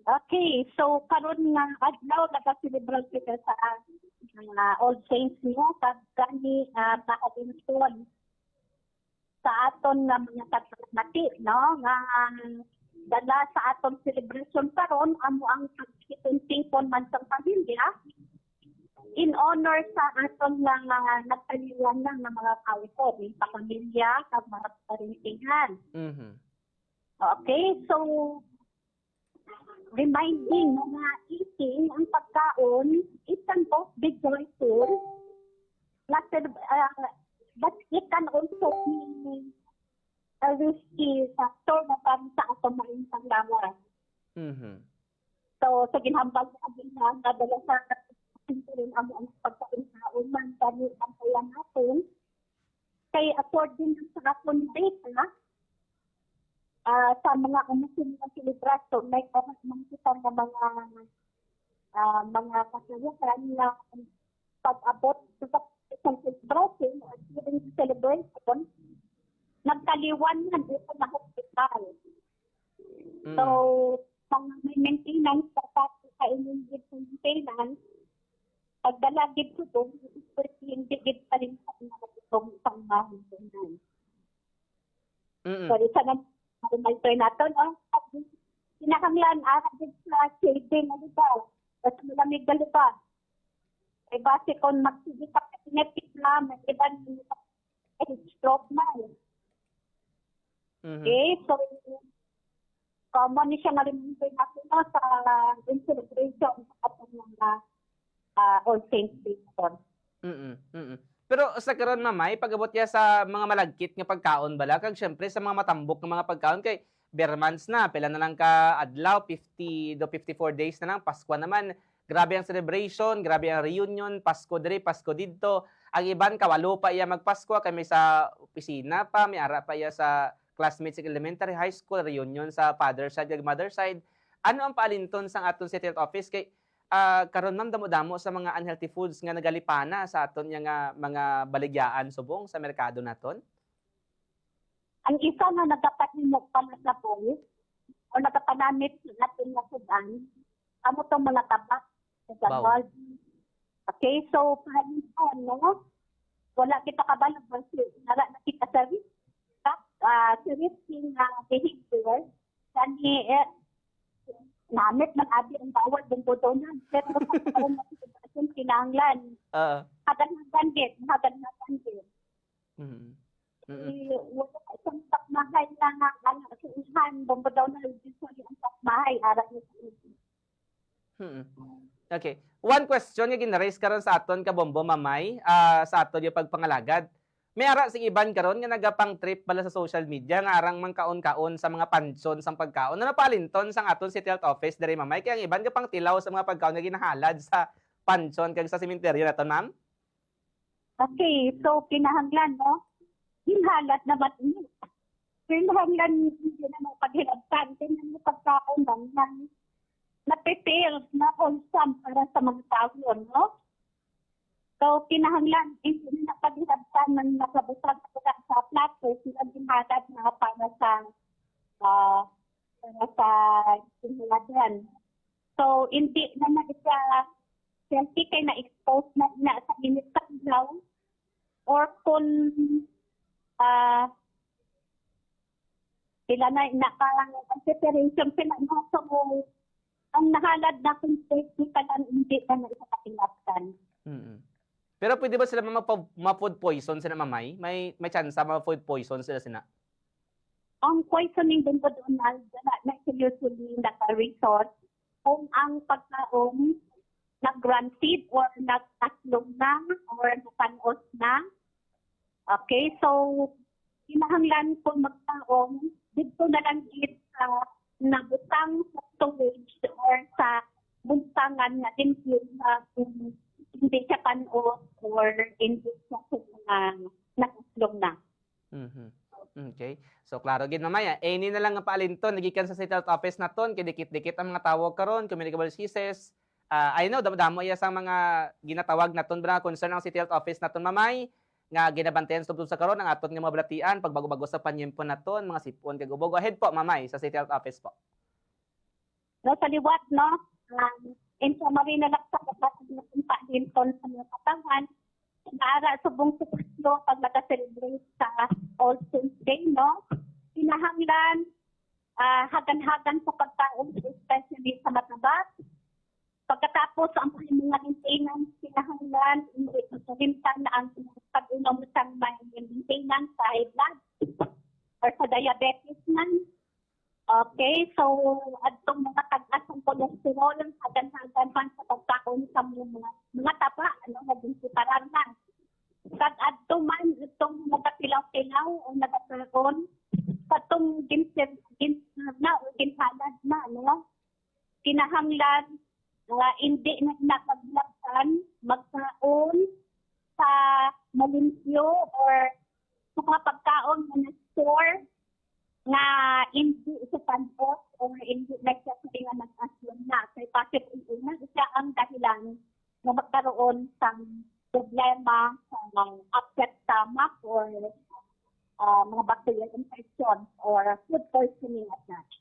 Okay, so karon nga adlaw naka-celebrate kita sa mga Old Saints niyo kag gani uh, paadinton sa aton nga mga tatlati no nga dala sa aton celebration karon amo ang pagkitintipon man sa pamilya in honor sa aton nga mga nagpaliwan na nga mga kaupo, ni pamilya kag mga parintingan. Mhm. Okay, so reminding nga eating ang pagkaon, it can both be joyful, not, uh, but it can also be a risky factor na parang sa ato maing panglawas. Mhm. So, sa ginhambal sa kabila, nadala sa rin ang ang pagkain sa man kami ang kaya natin. Kay according sa aton data, ah sa mga umusin na selebrasyon, may kahit mga kita ng mga ah, mga kasayahan na pag-abot sa isang celebration or during celebration, nagkaliwan na dito na hospital. Mhm. So, mga may maintenance dapat sa inyong sa maintenance, pagdala gid ko to, hindi gid pa rin sa mga itong isang maintenance. Mhm. So, isa na may toy nato, no? Kinakamilan, ara gid sa shading, ano ba? Basta malamig gali pa. Ay base kung magsige ka sa kinetic na, may iba eh, stroke na eh. Mhm. Okay, so common siya na rin natin no, sa in celebration atong mga uh, All Saints Day. Mm-mm, mm-mm. Pero sa karon mamay pagabot niya sa mga malagkit nga pagkaon bala. Kag syempre sa mga matambok nga mga pagkaon kay bare months na. Pila na lang ka adlaw 50 do 54 days na lang. Pasko naman grabe ang celebration grabe ang reunion. Pasko diri Pasko didto. Ang iban kawalo pa iya magpasko. Kay may sa opisina pa may ara pa iya sa classmates sa elementary high school reunion sa father side kag mother side. Ano ang paalinton sa aton health office? Kay ah karon ma'am damo-damo sa mga unhealthy foods nga nagalipana sa aton nga nga mga baligyaan subong sa merkado naton. Ang isa na nagkapanimok pala sa polis o nagkapanamit natin na sudan, amo itong mga tabak sa Wow. Okay, so pahalin no? Wala kita kabalo kasi nara na kita sa risk, uh, sa risking uh, behavior, kani eh, namit man abi ang bawat ng botonan. Pero karon na sitwasyon kinahanglan, Uh, hagan-hagan din, hagan-hagan din. mm mm Eh, wala ka isang takmahay na nga, ano, sa ihan, bomba daw na usually ang takmahay, arat niya sa isin. mm Okay. One question nga ginraise karon sa aton ka bombo mamay ah, sa aton yung pagpangalagad. May ara sing iban karon nga nagapang trip bala sa social media nga arang man kaon-kaon sa mga pansyon sang pagkaon. Ano palinton sang aton City Health Office diri mamay kay ang iban ka pang tilaw sa mga pagkaon nga ginahalad sa pansyon kag sa sementeryo naton ma'am. Okay, so kinahanglan, no? Hinhalat na ba't niyo? Kinahanglan hindi na mo paghilabtan, tingnan mo pagkaon ng na-prepare na wholesome para sa mga tao, no? So, kinahanglan, hindi na paghilabtan ng nakabusag sa plato, sila hinhalat na para sa ah para sa hinhaladan. So, hindi na na siya healthy kay na-expose na, na sa init sa ilaw or kung ah sila na nakarang consideration sila no so ang nahalad na kung safety ka lang hindi ka na isa kapilatan. Pero pwede ba sila ma- ma-food poison sila mamay? May may chance ma food poison sila sina. Ang poisoning din po doon na na, na usually naka-resort kung ang pagkaong nag-granted or nag-taslog na or napanos na. Okay, so kinahanglan po magkaong dito na lang it sa nabutang sa storage or sa buntangan na din yun na kung hindi siya panos or siya sa mga nakaslog na. Mhm. Okay. So klaro gid mamaya. Eh ni na lang ang paalinton nagikan sa City Health Office naton kay dikit-dikit ang mga tawag karon communicable diseases. Ah, I know damo-damo iya sa mga ginatawag naton ba concern ang City Health Office naton mamay nga ginabantayan tungkol sa karon ang aton nga mga balatian pagbago-bago sa panyempon naton mga sipon kag ubog ahead po mamay sa City Health Office po. No, sa liwat, no? Um, in summary na lang sa na kung Hinton sa mga katangan, naara subong sitwasyon pag nag-celebrate sa All Saints Day, no? Kinahanglan, ah, hagan-hagan sa pagkaon, especially sa matabat. Pagkatapos, ang mga maintenance, kinahanglan, hindi masalimtan na ang pag-unom sa maintenance sa high blood or sa diabetes man. Okay, so adtong mga tag-as ng cholesterol hagan-hagan man sa pagkaon sa mga mga taba ano naging sitaran lang. Kag adto man itong nagatilaw-tilaw o nagakaroon katong ginsir gins na ginhalad na no. Kinahanglan uh, hindi na napaglaksan magkaon sa malimpyo or sa mga pagkaon na na-store na hindi sa panot or hindi nagsasabi nga nag-asyon na. Kaya bakit una, isa ang dahilan na magkaroon ng problema mga upset stomach or uh, mga bacterial infections or food poisoning at such.